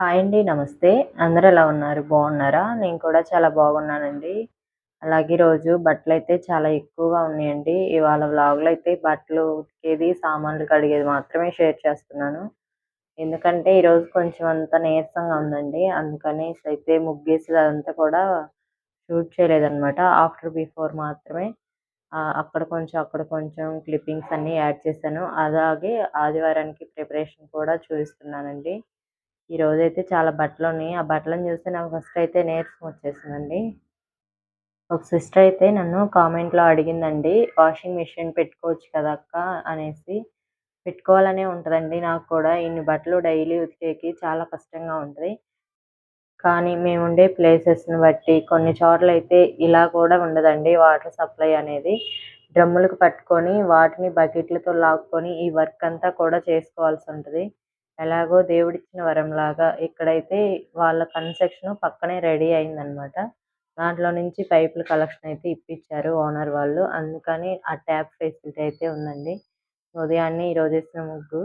Hi అండి. నమస్తే. అందరు ఎలా ఉన్నారు? బాగున్నారా? నేను కూడా చాలా బాగున్నానండి. అలాగే రోజు బట్టలు అయితే చాలా ఎక్కువగా ఉన్నాయండి. ఇవాళ వ్లాగ్‌లో అయితే బట్టలు ఉతికేది, సామాన్లు కడిగేది మాత్రమే షేర్ చేస్తున్నాను. ఎందుకంటే ఈరోజు కొంచెం అంత నీరసంగా ఉందండి. అందుకనేసి అయితే ముగ్గేసి అదంతా కూడా షూట్ చేయలేదన్నమాట ఆఫ్టర్, బిఫోర్ మాత్రమే అక్కడ కొంచెం, అక్కడ కొంచెం క్లిప్పింగ్స్ అన్నీ యాడ్ చేశాను. అలాగే ఆదివారానికి ప్రిపరేషన్ కూడా చూపిస్తున్నానండి. ఈరోజైతే చాలా బట్టలు ఉన్నాయి ఆ బట్టలను చూస్తే నాకు ఫస్ట్ అయితే నేర్చుకు వచ్చేసిందండి. ఒక సిస్టర్ అయితే నన్ను కామెంట్‌లో అడిగిందండి. వాషింగ్ మిషన్ పెట్టుకోవచ్చు కదా అక్క అనేసి. పెట్టుకోవాలనే ఉంటదండి నాకు కూడా. ఇన్ని బట్టలు డైలీ ఉతికేకి చాలా కష్టంగా ఉంటుంది కానీ మేముండే ప్లేసెస్‌ని బట్టి కొన్ని చోట్ల అయితే ఇలా కూడా ఉండదండి వాటర్ సప్లై అనేది. డ్రమ్ములకు పట్టుకొని వాటిని బకెట్లతో లాక్కొని ఈ వర్క్ అంతా కూడా చేసుకోవాల్సి ఉంటుంది ఎలాగో దేవుడిచ్చిన వరంలాగా ఇక్కడైతే వాళ్ళ కన్‌స్ట్రక్షన్ పక్కనే రెడీ అయిందనమాట. దాంట్లో నుంచి పైపులు కలెక్షన్ అయితే ఇప్పించారు ఓనర్ వాళ్ళు. అందుకని ఆ ట్యాప్ ఫెసిలిటీ అయితే ఉందండి. ఉదయాన్నే ఈరోజేసిన ముగ్గు.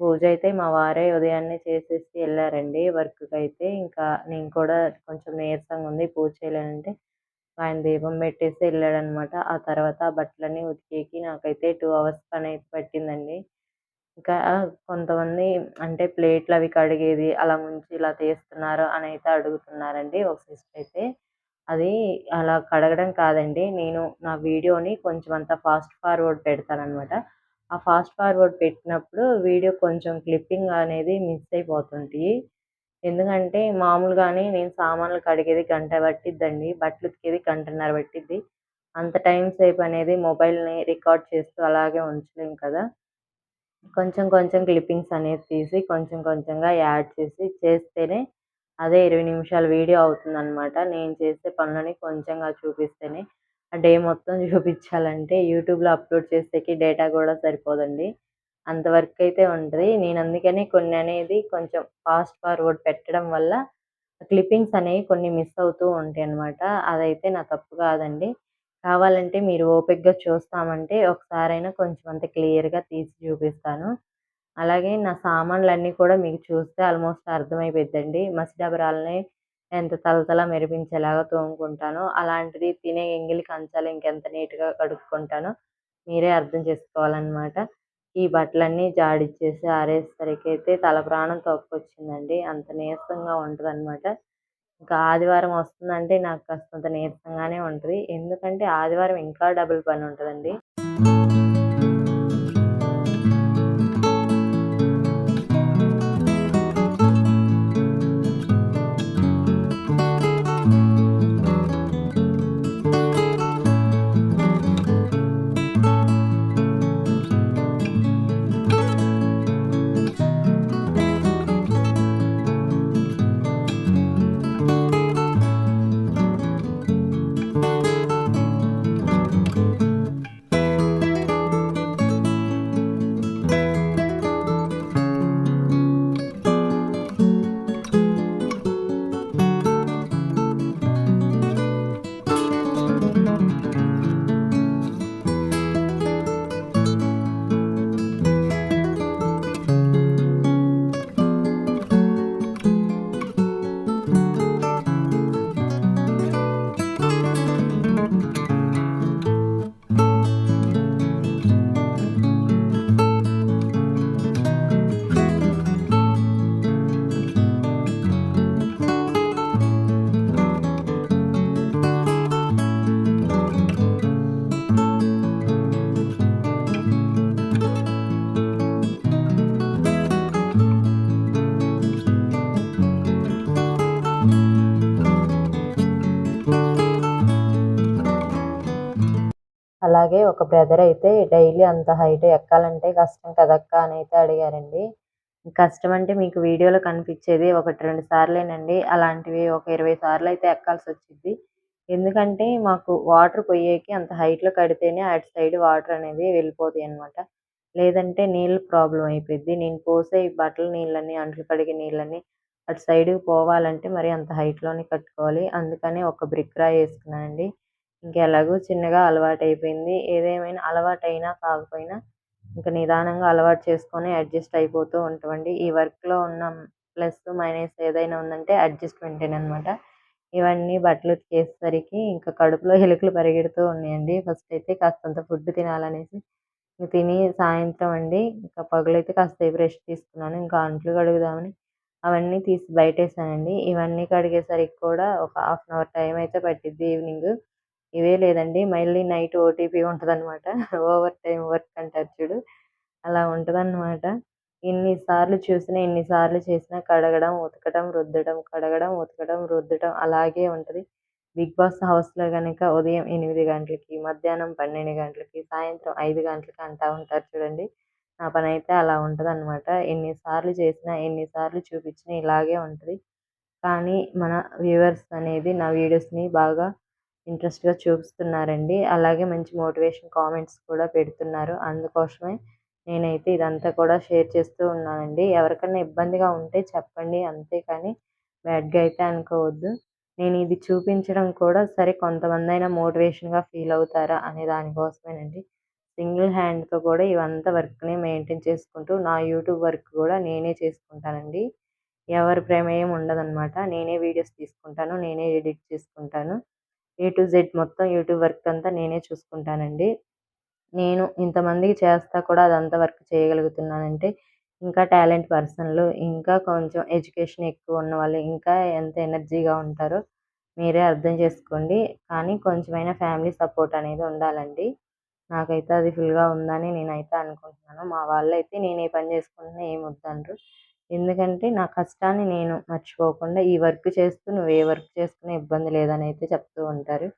పూజ అయితే మా వారే ఉదయాన్నే చేసేసి వెళ్ళారండి వర్క్కి అయితే ఇంకా నేను కూడా కొంచెం నీరసంగా ఉంది పూజ చేయలేనంటే ఆయన దీపం పెట్టేసి వెళ్ళాడనమాట ఆ తర్వాత ఆ బట్టలన్నీ ఉతికేకి నాకైతే టూ అవర్స్ పనైతే పట్టిందండి. ఇంకా కొంతమంది అంటే ప్లేట్లు అవి కడిగేది అలా ముంచి ఇలా తీస్తున్నారు అని అయితే అడుగుతున్నారండి ఒక సిస్టర్ అయితే. అది అలా కడగడం కాదండి. నేను నా వీడియోని కొంచెం అంత ఫాస్ట్ ఫార్వర్డ్ పెడతానమాట ఆ ఫాస్ట్ ఫార్వర్డ్ పెట్టినప్పుడు వీడియో కొంచెం క్లిప్పింగ్ అనేది మిస్ అయిపోతుంటాయి. ఎందుకంటే మామూలుగానే నేను సామాన్లు కడిగేది గంట పట్టిద్దండి. బట్టలు ఉతికేది గంటన్నర పట్టిద్ది. అంత టైం సేపు అనేది మొబైల్‌ని రికార్డ్ చేస్తూ అలాగే ఉంచలేం కదా! కొంచెం కొంచెం క్లిప్పింగ్స్ అనేది తీసి కొంచెం కొంచెంగా యాడ్ చేసి చేస్తేనే అదే 20 నిమిషాల వీడియో అవుతుందన్నమాట నేను చేసే పనులని కొంచెంగా చూపిస్తేనే ఆ డే మొత్తం చూపించాలంటే యూట్యూబ్‌లో అప్‌లోడ్ చేసేకి డేటా కూడా సరిపోదండి. అంతవరకు అయితే ఉంటుంది నేను అందుకనే కొన్ని అనేది కొంచెం ఫాస్ట్ ఫార్వర్డ్ పెట్టడం వల్ల క్లిప్పింగ్స్ అనేవి కొన్ని మిస్ అవుతూ ఉంటాయి ఉంటాయన్నమాట. అదైతే నా తప్పు కాదండి. కావాలంటే మీరు ఓపికగా చూస్తామంటే ఒకసారైనా కొంచెం అంత క్లియర్‌గా తీసి చూపిస్తాను. అలాగే నా సామాన్లన్నీ కూడా మీకు చూస్తే ఆల్మోస్ట్ అర్థమైపోద్దండి మసిడబరాలని ఎంత తలతల మెరిపించేలాగా తోముకుంటానో, అలాంటిది తినే ఎంగిలి కంచాలు ఇంకెంత నీట్‌గా కడుక్కుంటానో మీరే అర్థం చేసుకోవాలన్నమాట ఈ బట్టలన్నీ జాడిచ్చేసి ఆరేసేసరికైతే తల ప్రాణం తొక్కొచ్చిందండి అంత నీరసంగా ఉంటదనమాట. ఇంకా ఆదివారం వస్తుందంటే నాకు కాస్తంత నీరసంగానే ఉంటది. ఎందుకంటే ఆదివారం ఇంకా డబుల్ పని ఉంటదండి. అలాగే ఒక బ్రదర్ అయితే డైలీ అంత హైట్ ఎక్కాలంటే కష్టం కదక్కా అని అయితే అడిగారండి. కష్టం అంటే మీకు వీడియోలో కనిపించేది ఒకటి, రెండు సార్లేనండి. అలాంటివి ఒక ఇరవై సార్లు అయితే ఎక్కాల్సి వచ్చింది ఎందుకంటే మాకు వాటర్ పొయ్యేకి అంత హైట్‌లో కడితేనే అటు సైడ్ వాటర్ అనేది వెళ్ళిపోతాయన్నమాట. లేదంటే నీళ్ళు ప్రాబ్లం అయిపోయింది నేను పోసే ఈ బట్టల నీళ్ళని, అంట్లు కడిగే నీళ్ళని అటు సైడ్‌కి పోవాలంటే మరి అంత హైట్‌లోనే కట్టుకోవాలి. అందుకని ఒక బ్రిక్ రాయి వేసుకున్నానండి ఇంకెలాగో చిన్నగా అలవాటు అయిపోయింది ఏదేమైనా అలవాటైనా కాకపోయినా ఇంకా నిదానంగా అలవాటు చేసుకొని అడ్జస్ట్ అయిపోతూ ఉంటామండి. ఈ వర్క్‌లో ఉన్న ప్లస్ మైనస్ ఏదైనా ఉందంటే అడ్జస్ట్మెంటేనమాట ఇవన్నీ బట్టలు ఉతికేసరికి ఇంకా కడుపులో ఎలుకలు పరిగెడుతూ ఉన్నాయండి. ఫస్ట్ అయితే కాస్తంత ఫుడ్ తినాలనేసి తిని సాయంత్రం అండి. ఇంకా పగలైతే కాసేపు రెస్ట్ తీసుకున్నాను. ఇంకా అంట్లు కడుగుదామని అవన్నీ తీసి బయటేసానండి. ఇవన్నీ కడిగేసరికి కూడా ఒక హాఫ్ అన్ అవర్ టైం అయితే పట్టిద్ది ఈవినింగ్. ఇవే లేదండి. మళ్ళీ నైట్ ఓటీపీ ఉంటదనమాట ఓవర్ టైం వర్క్ అంటారు చూడు. అలా ఉంటదన్నమాట. ఇన్నిసార్లు చూసినా ఎన్ని సార్లు చేసినా కడగడం ఉతకడం రుద్దడం కడగడం ఉతకడం రుద్దడం అలాగే ఉంటది. బిగ్ బాస్ హౌస్లో కనుక ఉదయం ఎనిమిది గంటలకి మధ్యాహ్నం పన్నెండు గంటలకి సాయంత్రం ఐదు గంటలకి అంటూ ఉంటారు చూడండి. నా పని అయితే అలా ఉంటదన్నమాట. ఎన్నిసార్లు చేసినా ఎన్నిసార్లు చూపించినా ఇలాగే ఉంటుంది. కానీ మన వ్యూవర్స్ అనేది నా వీడియోస్ని బాగా ఇంట్రెస్ట్గా చూపిస్తున్నారండి అలాగే మంచి మోటివేషన్ కామెంట్స్ కూడా పెడుతున్నారు. అందుకోసమే నేనైతే ఇదంతా కూడా షేర్ చేస్తూ ఉన్నానండి. ఎవరికైనా ఇబ్బందిగా ఉంటే చెప్పండి అంతే కానీ బ్యాడ్గా అయితే అనుకోవద్దు. నేను ఇది చూపించడం కూడా సరే కొంతమంది అయినా మోటివేషన్గా ఫీల్ అవుతారా అనే దానికోసమేనండి. సింగిల్ హ్యాండ్తో కూడా ఇవంతా వర్క్ని మెయింటైన్ చేసుకుంటూ నా యూట్యూబ్ వర్క్ కూడా నేనే చేసుకుంటానండి. ఎవరి ప్రమేయం ఉండదన్నమాట. నేనే వీడియోస్ తీసుకుంటాను నేనే ఎడిట్ చేసుకుంటాను. ఏ టు జెడ్ మొత్తం యూట్యూబ్ వర్క్ అంతా నేనే చూసుకుంటానండి. నేను ఇంతమందికి చేస్తా కూడా అదంతా వర్క్ చేయగలుగుతున్నానంటే ఇంకా టాలెంట్ పర్సన్లు ఇంకా కొంచెం ఎడ్యుకేషన్ ఎక్కువ ఉన్న వాళ్ళు ఇంకా ఎంత ఎనర్జీగా ఉంటారో మీరే అర్థం చేసుకోండి. కానీ కొంచెమైనా ఫ్యామిలీ సపోర్ట్ అనేది ఉండాలండి. నాకైతే అది ఫుల్గా ఉందని నేనైతే అనుకుంటున్నాను. మా వాళ్ళైతే నేను ఏ పని చేసుకుంటున్నా ఏం వద్దనరు. ఎందుకంటే నా కష్టాన్ని నేను మర్చిపోకుండా ఈ వర్క్ చేస్తూ నువ్వు ఏ వర్క్ చేసుకునే ఇబ్బంది లేదని అయితే చెప్తూ ఉంటారు.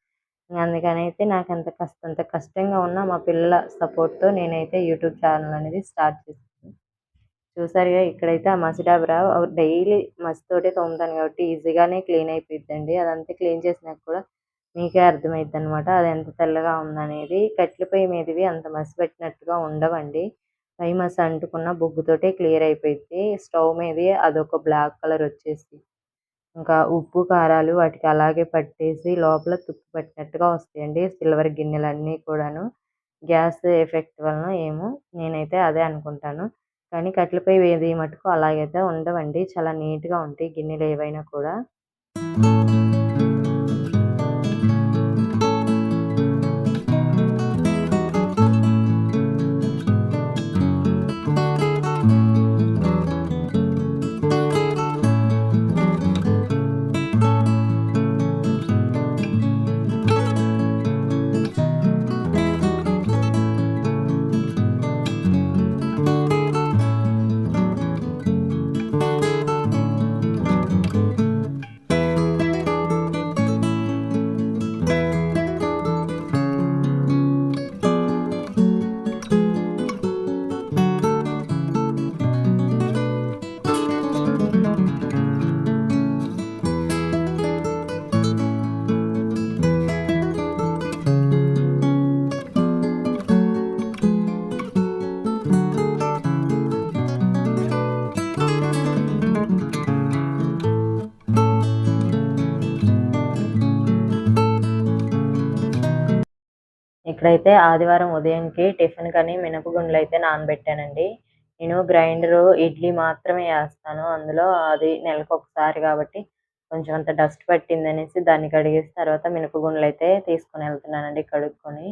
అందుకని అయితే నాకు ఎంత కష్ట అంత కష్టంగా ఉన్న మా పిల్లల సపోర్ట్తో నేనైతే యూట్యూబ్ ఛానల్ అనేది స్టార్ట్ చేశాను చూసారుగా ఇక్కడైతే ఆ మసి డైలీ మసితోటే తోముతాను కాబట్టి ఈజీగానే క్లీన్ అయిపోద్దండి అదంతా క్లీన్ చేసినాక కూడా మీకే అర్థమైద్ది అనమాట అది ఎంత తెల్లగా ఉందనేది. కట్టెల పొయ్యి మీదవి అంత మసి పెట్టినట్టుగా ఉండవండి. పై అంటుకున్న బొగ్గుతోటే క్లియర్ అయిపోయింది. స్టవ్ మీద అదొక బ్లాక్ కలర్ వచ్చేసి ఇంకా ఉప్పు కారాలు వాటికి అలాగే పట్టేసి లోపల తుప్పు పట్టినట్టుగా వస్తాయండి సిల్వర్ గిన్నెలన్నీ కూడాను. గ్యాస్ ఎఫెక్ట్ వలన ఏమో నేనైతే అదే అనుకుంటాను. కానీ కట్టెల పొయ్యి వేది మటుకు అలాగైతే ఉండవండి. చాలా నీట్గా ఉంటాయి గిన్నెలు ఏవైనా కూడా. ఇక్కడైతే ఆదివారం ఉదయంకి టిఫిన్ కని మినపగుండ్లు అయితే నానబెట్టానండి. నేను గ్రైండరు ఇడ్లీ మాత్రమే వేస్తాను అందులో అది నెలకు ఒకసారి కాబట్టి కొంచెం అంత డస్ట్ పట్టింది అనేసి దాన్ని కడిగేసి తర్వాత మినపగుండ్లు అయితే తీసుకొని వెళ్తున్నానండి కడుక్కొని.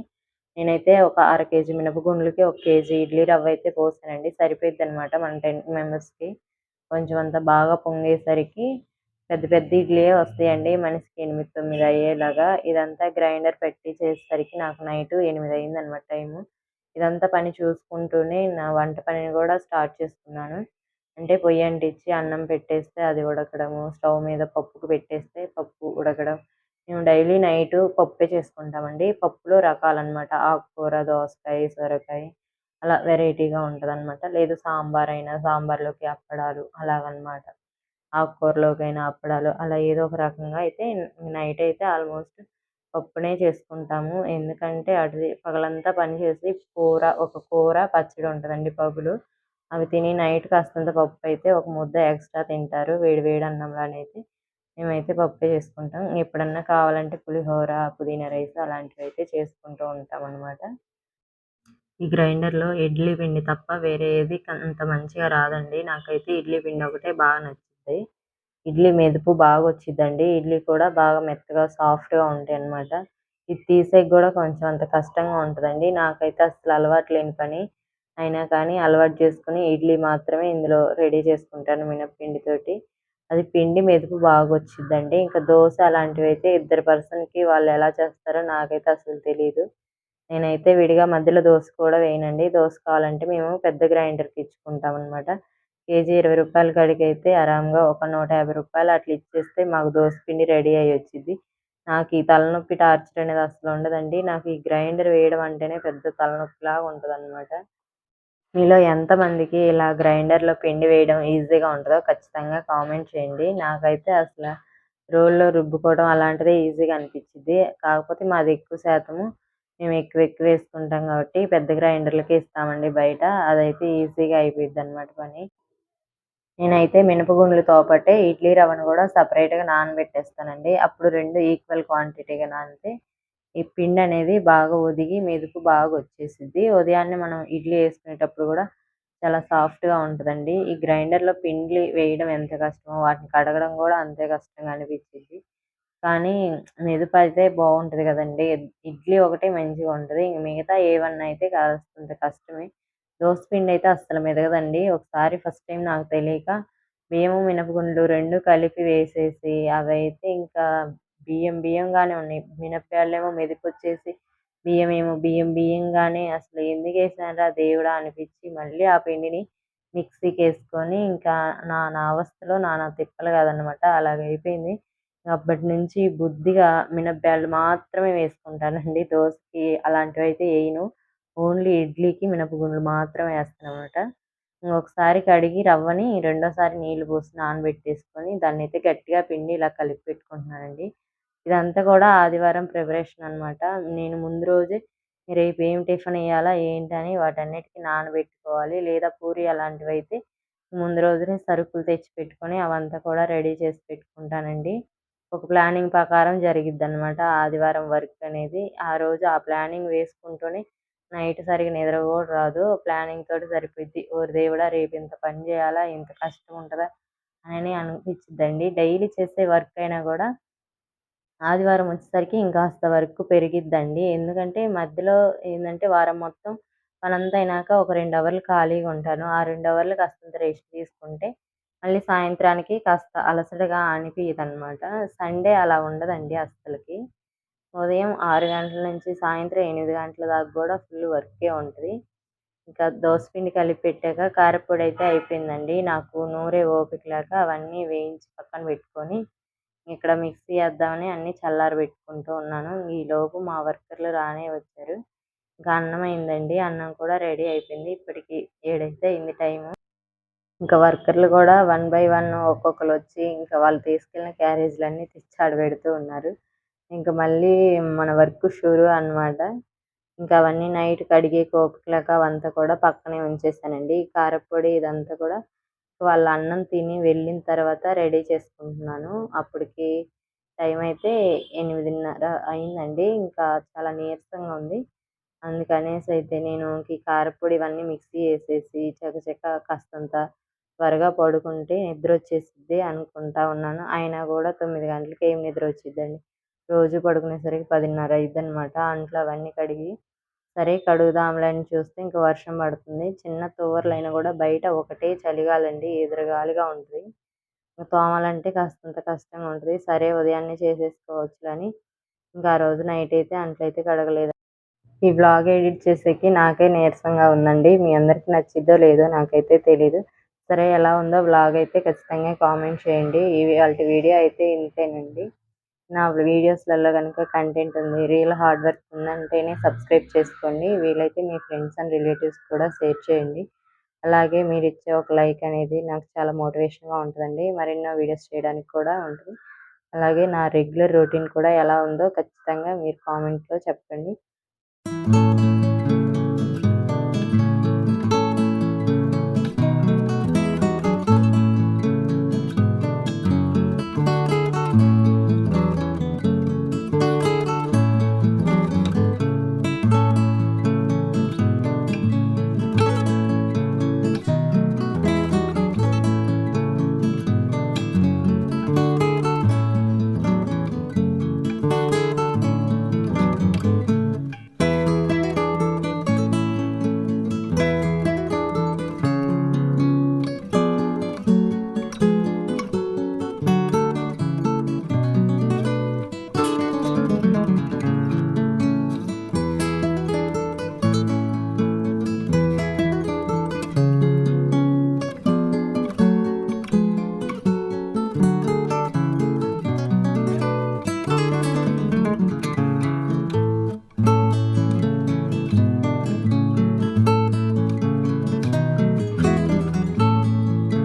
నేనైతే ఒక అర కేజీ మినపగుండ్లకి ఒక కేజీ ఇడ్లీ రవ్వ అయితే పోసానండి. సరిపోద్ది అనమాట మన టెన్ మెంబర్స్కి. కొంచెం అంత బాగా పొంగేసరికి పెద్ద పెద్ద ఇడ్లీయే వస్తాయండి మనిషికి ఎనిమిది తొమ్మిది అయ్యేలాగా. ఇదంతా గ్రైండర్ పెట్టి చేసేసరికి నాకు నైట్ ఎనిమిది అయింది అనమాట టైము. ఇదంతా పని చూసుకుంటూనే నా వంట పనిని కూడా స్టార్ట్ చేసుకున్నాను. అంటే పొయ్యి అంటించి అన్నం పెట్టేస్తే అది ఉడకడము స్టవ్ మీద పప్పుకు పెట్టేస్తే పప్పు ఉడకడం. మేము డైలీ నైట్ పప్పే చేసుకుంటామండి. పప్పులో రకాలన్నమాట. ఆకుకూర దోసకాయ సొరకాయ అలా వెరైటీగా ఉంటుంది అనమాట లేదు సాంబార్ అయినా సాంబార్లోకి అప్పడాలు అలాగనమాట ఆకుకూరలోకైనా అప్పడాలు అలా ఏదో ఒక రకంగా అయితే నైట్ అయితే ఆల్మోస్ట్ పప్పునే చేసుకుంటాము. ఎందుకంటే అటు పగలంతా పని చేసి కూర ఒక కూర పచ్చడి ఉంటుందండి పగులు. అవి తిని నైట్ కాస్తంత పప్పు అయితే ఒక ముద్ద ఎక్స్ట్రా తింటారు. వేడి వేడి అన్నంలోనైతే మేమైతే పప్పే చేసుకుంటాం. ఎప్పుడన్నా కావాలంటే పులిహోర పుదీనా రైస్ అలాంటివి అయితే చేసుకుంటూ ఉంటాం అనమాట ఈ గ్రైండర్లో ఇడ్లీ పిండి తప్ప వేరే ఏది అంత మంచిగా రాదండి. నాకైతే ఇడ్లీ పిండి ఒకటే బాగా నచ్చింది. వస్తుంది ఇడ్లీ మెదుపు బాగా వచ్చిందండి ఇడ్లీ కూడా బాగా మెత్తగా సాఫ్ట్గా ఉంటాయి అన్నమాట ఇది తీసేకి కూడా కొంచెం అంత కష్టంగా ఉంటుందండి. నాకైతే అసలు అలవాటు లేని పని. అయినా కానీ అలవాటు చేసుకుని ఇడ్లీ మాత్రమే ఇందులో రెడీ చేసుకుంటాను మినప్పిండితోటి అది పిండి మెదుపు బాగా వచ్చిందండి ఇంకా దోశ అలాంటివి అయితే ఇద్దరు పర్సన్కి వాళ్ళు ఎలా చేస్తారో నాకైతే అసలు తెలియదు నేనైతే విడిగా మధ్యలో దోశ కూడా వేయనండి. దోశ కావాలంటే మేము పెద్ద గ్రైండర్కి ఇచ్చుకుంటాం అనమాట కేజీ ఇరవై రూపాయల కాడికి అయితే ఆరాంగా ఒక నూట యాభై రూపాయలు అట్లా ఇచ్చేస్తే మాకు దోశ పిండి రెడీ అయ్యి వచ్చింది నాకు ఈ తలనొప్పి టార్చర్ అనేది అసలు ఉండదండి. నాకు ఈ గ్రైండర్ వేయడం అంటేనే పెద్ద తలనొప్పిలాగా ఉంటుంది అనమాట మీలో ఎంతమందికి ఇలా గ్రైండర్లో పిండి వేయడం ఈజీగా ఉంటుందో ఖచ్చితంగా కామెంట్ చేయండి. నాకైతే అసలు రోల్లో రుబ్బుకోవడం అలాంటిదే ఈజీగా అనిపించింది కాకపోతే మాది ఎక్కువ శాతము మేము ఎక్కువ ఎక్కువ వేసుకుంటాం కాబట్టి పెద్ద గ్రైండర్లకి ఇస్తామండి బయట. అదైతే ఈజీగా అయిపోయింది అనమాట పని. నేనైతే మినపగుండ్లతో పాటే ఇడ్లీ రవ్వను కూడా సపరేట్గా నానబెట్టేస్తానండి. అప్పుడు రెండు ఈక్వల్ క్వాంటిటీగా నానితే ఈ పిండి అనేది బాగా ఒదిగి మెదుపు బాగా వచ్చేసిద్ది. ఉదయాన్నే మనం ఇడ్లీ వేసుకునేటప్పుడు కూడా చాలా సాఫ్ట్గా ఉంటుందండి. ఈ గ్రైండర్లో పిండి వేయడం ఎంత కష్టమో వాటిని కడగడం కూడా అంతే కష్టంగా అనిపించింది కానీ మెదుపు అయితే బాగుంటుంది కదండి. ఇడ్లీ ఒకటే మంచిగా ఉంటుంది. ఇంక మిగతా ఏవన్నా అయితే కాస్తంత కష్టమే. పిండి అయితే అస్సలు మెదగదండి. ఒకసారి ఫస్ట్ టైం నాకు తెలియక బియ్యము మినపగుండ్లు రెండు కలిపి వేసేసి అవైతే ఇంకా బియ్యం బియ్యంగానే ఉన్నాయి. మినప్పాలేమో మెదిపొచ్చేసి బియ్యం ఏమో బియ్యం బియ్యంగానే అసలు ఎందుకు వేసానరా దేవుడా అనిపించి మళ్ళీ ఆ పిండిని మిక్సీకి వేసుకొని ఇంకా నా నా అవస్థలో నానా తిప్పలు కాదనమాట అలాగైపోయింది అప్పటి నుంచి బుద్ధిగా మినప్పాలు మాత్రమే వేసుకుంటానండి. దోశకి అలాంటివి అయితే వేయను. ఓన్లీ ఇడ్లీకి మినపగుండ్లు మాత్రమే వేస్తానమాట. ఒకసారి కడిగి రవ్వని రెండోసారి నీళ్ళు పోసి నానబెట్టేసుకొని దాన్ని అయితే గట్టిగా పిండి ఇలా కలిపి పెట్టుకుంటున్నానండి. ఇదంతా కూడా ఆదివారం ప్రిపరేషన్ అనమాట నేను ముందు రోజే రేపు ఏం టిఫిన్ వేయాలా ఏంటని వాటన్నిటికీ నానబెట్టుకోవాలి. లేదా పూరి అలాంటివి అయితే ముందు రోజునే సరుకులు తెచ్చి పెట్టుకొని అవంతా కూడా రెడీ చేసి పెట్టుకుంటానండి. ఒక ప్లానింగ్ ప్రకారం జరిగిద్ది అనమాట ఆదివారం వర్క్ అనేది. ఆ రోజు ఆ ప్లానింగ్ వేసుకుంటూనే నైట్ సరిగ్గా నిద్ర కూడా రాదు. ప్లానింగ్ తోటి సరిపోద్ది ఓరి దేవుడా రేపు ఇంత పని చేయాలా? ఇంత కష్టం ఉంటుందా? అని అనిపించిద్దండి డైలీ చేసే వర్క్ అయినా కూడా ఆదివారం వచ్చేసరికి ఇంకాస్త వర్క్ పెరిగిద్దండి. ఎందుకంటే మధ్యలో ఏంటంటే వారం మొత్తం పనంతా అయినాక ఒక రెండు అవర్లు ఖాళీగా ఉంటాను. ఆ రెండు అవర్లు కాస్తంత రెస్ట్ తీసుకుంటే మళ్ళీ సాయంత్రానికి కాస్త అలసటగా అనిపించదు అనమాట సండే అలా ఉండదండి అస్సలకి. ఉదయం ఆరు గంటల నుంచి సాయంత్రం ఎనిమిది గంటల దాకా కూడా ఫుల్ వర్కే ఉంటుంది. ఇంకా పిండి కలిపి పెట్టాక కారపొడి అయితే అయిపోయిందండి. నాకు నూరే ఓపిక లేక అవన్నీ వేయించి పక్కన పెట్టుకొని ఇక్కడ మిక్సీ వేద్దామని అన్నీ చల్లారి పెట్టుకుంటూ ఉన్నాను. ఈలోపు మా వర్కర్లు రానే వచ్చారు. ఇంకా అన్నం అయిందండి. అన్నం కూడా రెడీ అయిపోయింది. ఇప్పటికి ఏడైతే అయింది టైము. ఇంకా వర్కర్లు కూడా వన్ బై వన్ ఒక్కొక్కరు వచ్చి ఇంకా వాళ్ళు తీసుకెళ్ళిన క్యారేజీలన్నీ తెచ్చి ఆడ పెడుతూ ఉన్నారు. ఇంకా మళ్ళీ మన వర్క్ షురు అనమాట ఇంకా అవన్నీ నైట్ కడిగే ఓపిక అవంతా కూడా పక్కనే ఉంచేసానండి. కారపొడి ఇదంతా కూడా వాళ్ళ అన్నం తిని వెళ్ళిన తర్వాత రెడీ చేసుకుంటున్నాను. అప్పటికి టైం అయితే ఎనిమిదిన్నర అయిందండి. ఇంకా చాలా నీరసంగా ఉంది. అందుకనేసి అయితే నేను ఈ కారపొడి ఇవన్నీ మిక్సీ వేసేసి చకచక కాస్తంత త్వరగా పడుకుంటే నిద్ర వచ్చేసిద్ది అనుకుంటా ఉన్నాను. అయినా కూడా తొమ్మిది గంటలకి ఏం నిద్ర వచ్చిద్దండి రోజు పడుకునేసరికి పదిన్నర అనమాట అంట్లు అవన్నీ కడిగి సరే కడుగుదాంలే అని చూస్తే ఇంకా వర్షం పడుతుంది. చిన్న అయినా కూడా బయట ఒకటే చలిగాలండి ఎదురుగాలిగా ఉంటుంది. తోమాలంటే కాస్తంత కష్టంగా ఉంటుంది. సరే ఉదయాన్నే చేసేసుకోవచ్చు అని ఇంకా ఆ రోజు నైట్ అయితే అంట్లయితే కడగలేదు. ఈ బ్లాగ్ ఎడిట్ చేసేకి నాకే నీరసంగా ఉందండి. మీ అందరికి నచ్చిద్దో లేదో నాకైతే తెలీదు. సరే ఎలా ఉందో బ్లాగ్ అయితే ఖచ్చితంగా కామెంట్ చేయండి. ఈ వాళ్ళ వీడియో అయితే ఇంతేనండి. నా వీడియోస్లలో కనుక కంటెంట్ ఉంది రియల్ హార్డ్ వర్క్ ఉందంటేనే సబ్స్క్రైబ్ చేసుకోండి. వీలైతే మీ ఫ్రెండ్స్ అండ్ రిలేటివ్స్ కూడా షేర్ చేయండి. అలాగే మీరు ఇచ్చే ఒక లైక్ అనేది నాకు చాలా మోటివేషన్గా ఉంటుందండి. మరెన్నో వీడియోస్ చేయడానికి కూడా ఉంటుంది. అలాగే నా రెగ్యులర్ రొటీన్ కూడా ఎలా ఉందో ఖచ్చితంగా మీరు కామెంట్లో చెప్పండి.